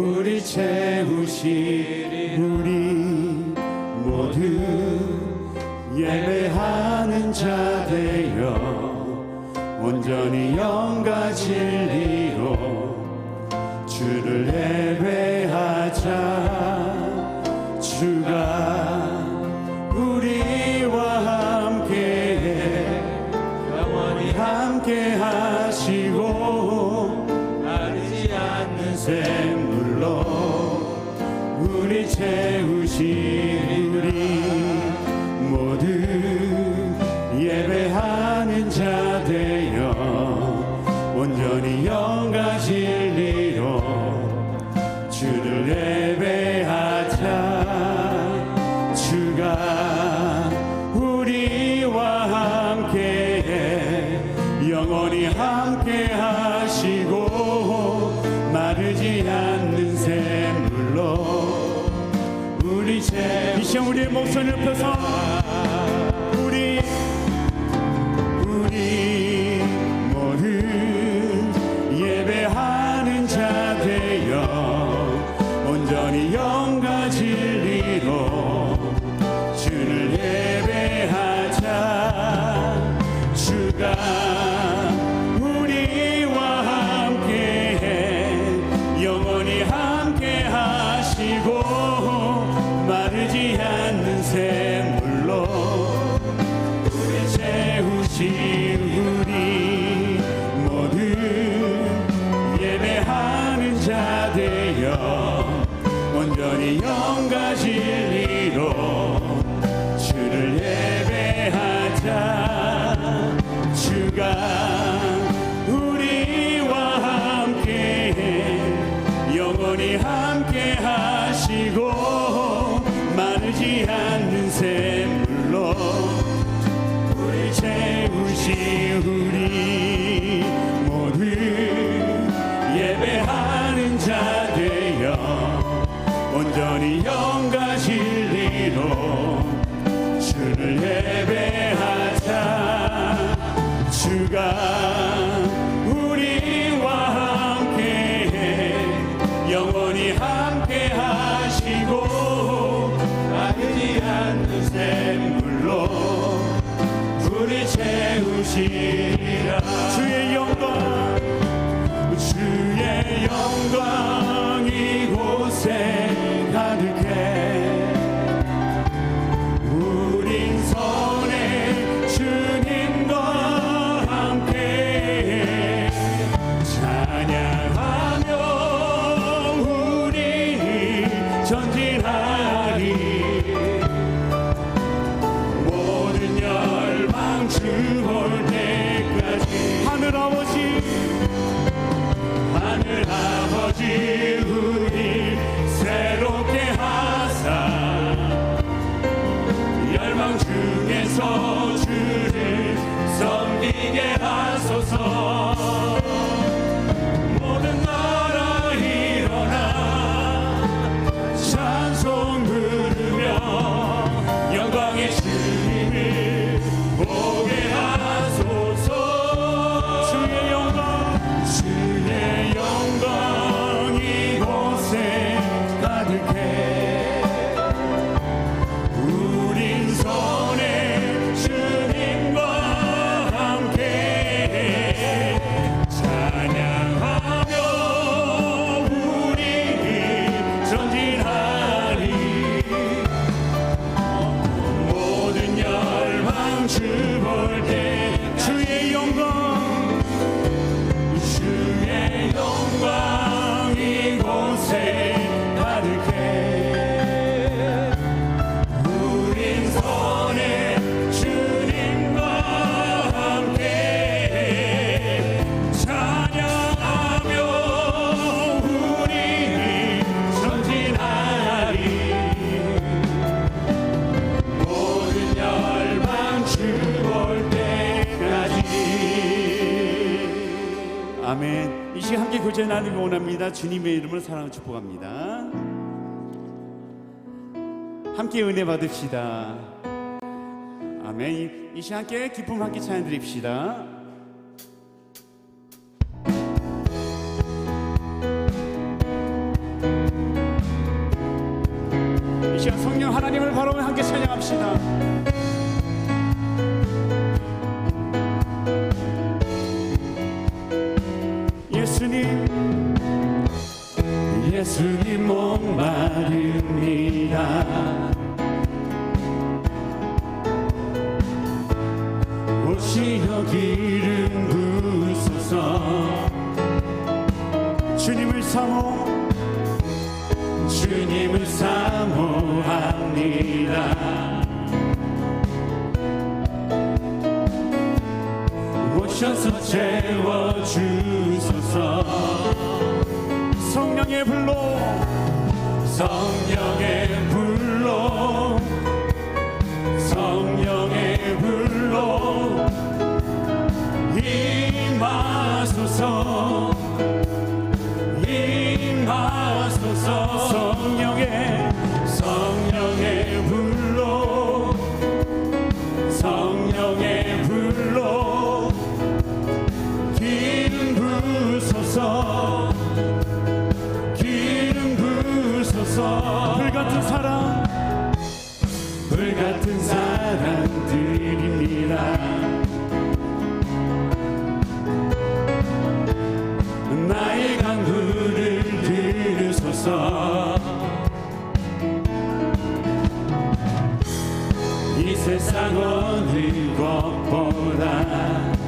우리 채우시리 우리 모두 예배하는 자 되어 온전히 영과 진리로 주를 예배하자. 주가 우리와 함께 영원히 함께 하시고 마르지 않는 샘물로 우리 채우시 우리 모두 예배하는 자 되어 온전히 영과 진리로 주를 예배하자. 주가 우리와 함께 영원히 함께 하 우리의 목소리를 펴서 온전히 영과 진리로 주를 예배하자. 주가 나누기 원합니다. 주님의 이름으로 사랑을 축복합니다. 함께 은혜 받읍시다. 아멘. 이 시간 함께 기쁨 함께 찬양 드립시다. 이 시간 성령 하나님을 바라보며 함께 찬양합시다. 예수님 목마릅니다. 오시어 기름 부소서. 주님을 사모 주님을 사모합니다. 오셔서 채워주소서 성령의 불로 성령의 불로 성령의 불로 임하소서 임하소서 들으소서 이 세상 어느 것보다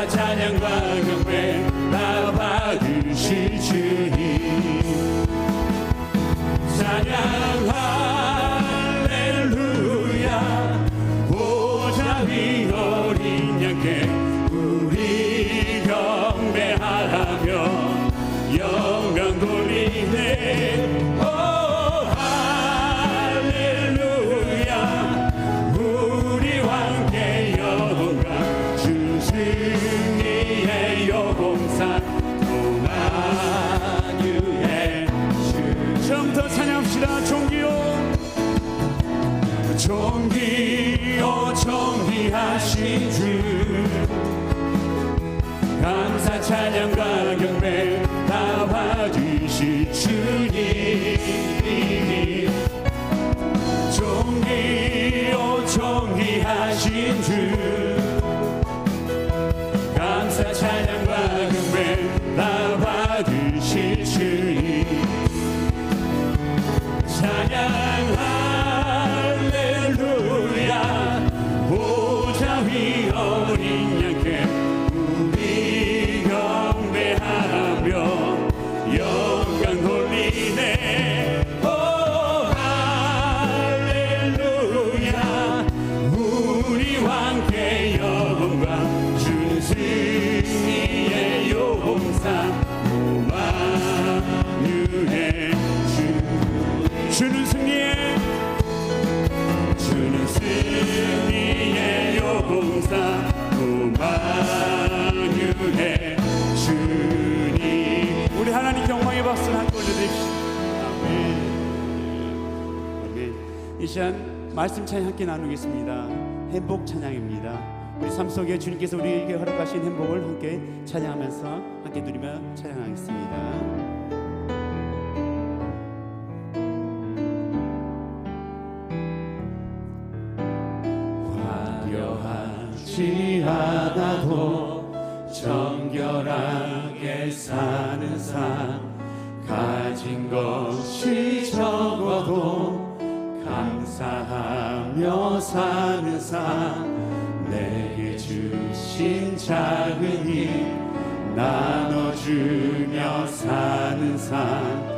감사 찬양과 경배 다 받으실 주 승리의 여봉산 동안유의 주. 처음부터 찬양합시다 종기요. 종기요 정리하신 주. 감사 찬양과 경배 다 받으실 주님. 종기요 정리하신 주 이 시간 말씀 찬양 함께 나누겠습니다. 행복 찬양입니다. 우리 삶 속에 주님께서 우리에게 허락하신 행복을 함께 찬양하면서 함께 누리며 찬양하겠습니다. 화려하지 않아도 정결하게 사는 삶 가진 것이 적어도 삶 내게 주신 작은 힘 나눠주며 사는 삶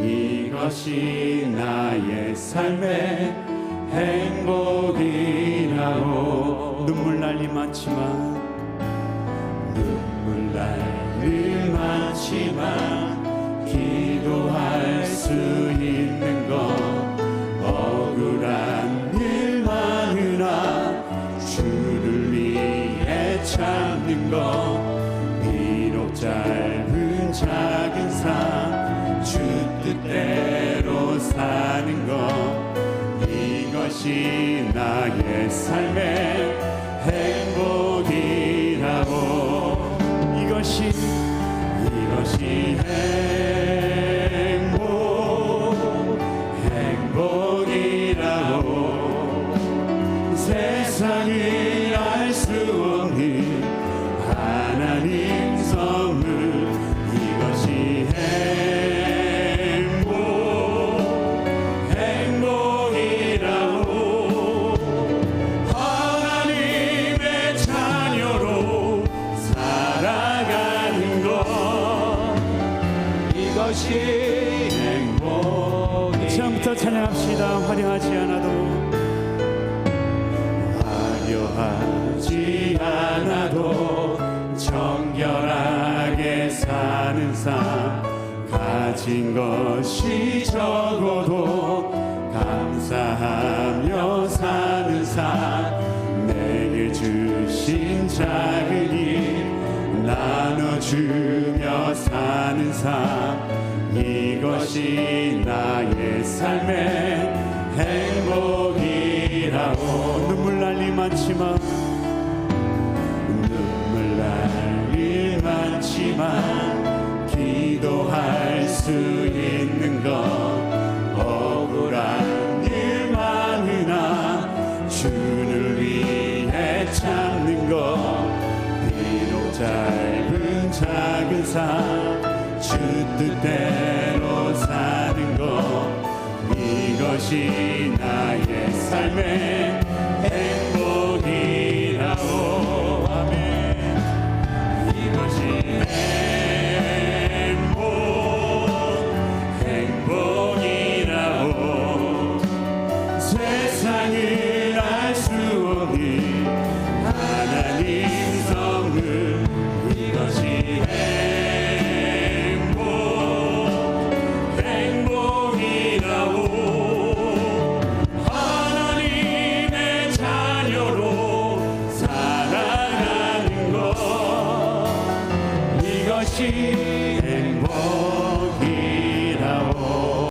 이것이 나의 삶의 행복이라고. 눈물 날리 많지만 눈물 날리 많지만 삶의 행복이라고 이것이 이것이 행복 것이 행복 처음부터 찬양합시다. 화려하지 않아도. 화려하지 않아도 정결하게 사는 삶. 가진 것이 적어도 감사하며 사는 삶. 내게 주신 작은 힘 나눠주며 사는 삶 이것이 나의 삶의 행복이라고. 눈물 날리 많지만 눈물 날리 많지만 기도할 수 있는 것. 억울한 일 많으나 주를 위해 참는 것. 비록 짧은 작은 삶 주 뜻대 나의 삶의 행복이라고 아멘 이것이 행복 행복이라고 세상을